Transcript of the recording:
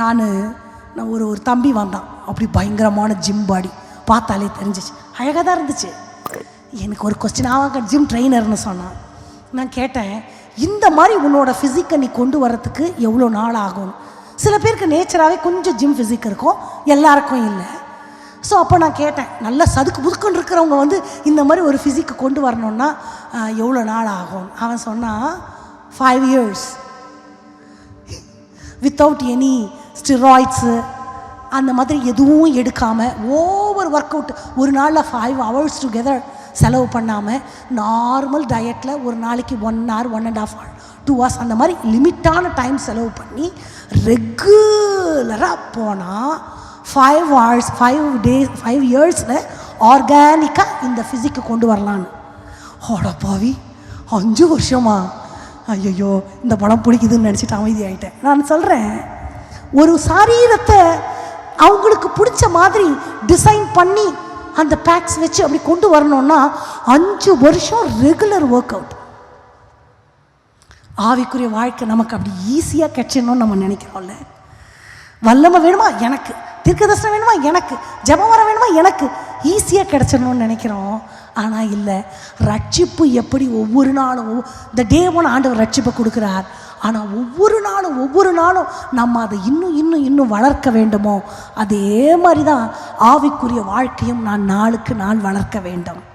நான் நான் ஒரு ஒரு தம்பி வந்தான். அப்படி பயங்கரமான ஜிம் பாடி பார்த்தாலே தெரிஞ்சிச்சு. அழகாக தான் இருந்துச்சு. எனக்கு ஒரு கொஸ்டின் அவன் ஜிம் ட்ரெயினர்னு சொன்னான். நான் கேட்டேன் இந்த மாதிரி உன்னோட ஃபிசிக்கை நீ கொண்டு வரத்துக்கு எவ்வளோ நாள் ஆகும்? சில பேருக்கு நேச்சராகவே கொஞ்சம் ஜிம் ஃபிசிக் இருக்கும். எல்லாருக்கும் இல்லை. ஸோ அப்போ நான் கேட்டேன் நல்லா சதுக்கு புதுக்குன்னு இருக்கிறவங்க வந்து இந்த மாதிரி ஒரு ஃபிசிக்கு கொண்டு வரணுன்னா எவ்வளோ நாள் ஆகும்? அவன் சொன்னான் five years without any steroids அந்த மாதிரி எதுவும் எடுக்காமல் ஓவர் ஒர்க் அவுட் ஒரு நாளில் ஃபைவ் ஹவர்ஸ் டுகெதர் செலவு பண்ணாமல் நார்மல் டயட்டில் ஒரு நாளைக்கு one hour one and half hour two hours அந்த மாதிரி லிமிட்டான டைம் செலவு பண்ணி ரெகுலராக போனால் five hours five days five இயர்ஸில் ஆர்கானிக்காக இந்த ஃபிசிக்கு கொண்டு வரலான்னு. ஓட பாவி அஞ்சு வருஷமா? ஐயோ இந்த படம் பிடிக்குதுன்னு நினச்சிட்டு அமைதியாயிட்டேன். நான் சொல்கிறேன் ஒரு சரீரத்தை அவங்களுக்கு பிடிச்ச மாதிரி டிசைன் பண்ணி அந்த பேக்ஸ் வச்சு அப்படி கொண்டு வரணும்னா அஞ்சு வருஷம் ரெகுலர் ஒர்க் அவுட் ஆவிக்குரிய வாழ்க்கை நமக்கு அப்படி ஈஸியாக கிடைச்சிடணும்னு நம்ம நினைக்கிறோம்ல. வல்லமை வேணுமா? எனக்கு. தீர்க்கதர்சனம் வேணுமா? எனக்கு. ஜெபம் வர வேணுமா? எனக்கு. ஈஸியாக கிடச்சிடணும்னு நினைக்கிறோம். ஆனால் இல்லை ரட்சிப்பு எப்படி ஒவ்வொரு நாளும் இந்த டே ஒன் ஆண்டவர் ரட்சிப்பை கொடுக்குறார். ஆனால் ஒவ்வொரு நாளும் ஒவ்வொரு நாளும் நம்ம அதை இன்னும் இன்னும் இன்னும் வளர்க்க வேண்டுமோ? அதே மாதிரி தான் ஆவிக்குரிய வாழ்க்கையும் நான் நாளுக்கு நாள் வளர்க்க வேண்டும்.